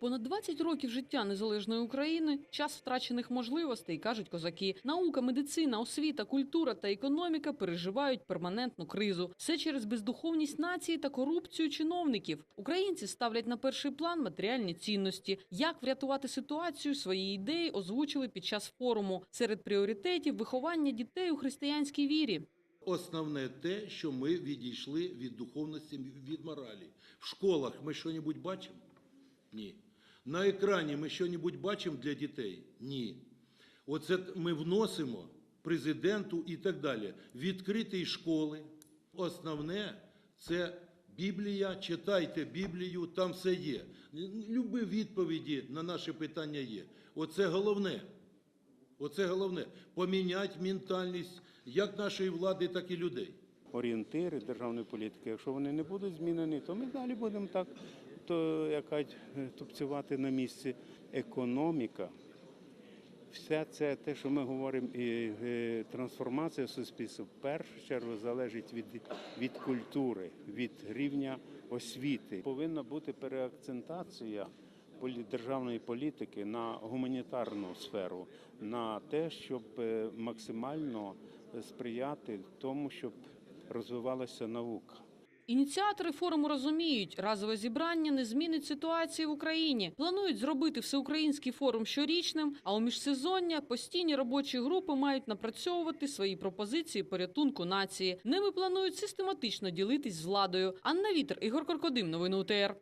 Понад 20 років життя незалежної України, час втрачених можливостей, кажуть козаки. Наука, медицина, освіта, культура та економіка переживають перманентну кризу. Все через бездуховність нації та корупцію чиновників. Українці ставлять на перший план матеріальні цінності. Як врятувати ситуацію? Свої ідеї озвучили під час форуму. Серед пріоритетів виховання дітей у християнській вірі. Основне те, що ми відійшли від духовності, від моралі. В школах ми щось бачимо? Ні. На екрані ми щось бачимо для дітей? Ні. Оце ми вносимо президенту і так далі. Відкриті школи. Основне це Біблія, читайте Біблію, там все є. Любі відповіді на наші питання є. Оце головне. Оце головне поміняти ментальність як нашої влади, так і людей. Орієнтири державної політики. Якщо вони не будуть змінені, то ми далі будемо так то якась е, тупцювати на місці. Економіка, все це те, що ми говоримо, і е, трансформація суспільства в першу чергу залежить від, від культури, від рівня освіти. Повинна бути переакцентація державної політики на гуманітарну сферу, на те, щоб е, максимально сприяти тому, щоб розвивалася наука. Ініціатори форуму розуміють, разове зібрання не змінить ситуації в Україні. Планують зробити всеукраїнський форум щорічним, а у міжсезоння постійні робочі групи мають напрацьовувати свої пропозиції порятунку нації. Ними планують систематично ділитись з владою. Анна Вітер, Ігор Коркодим, Новини УТР.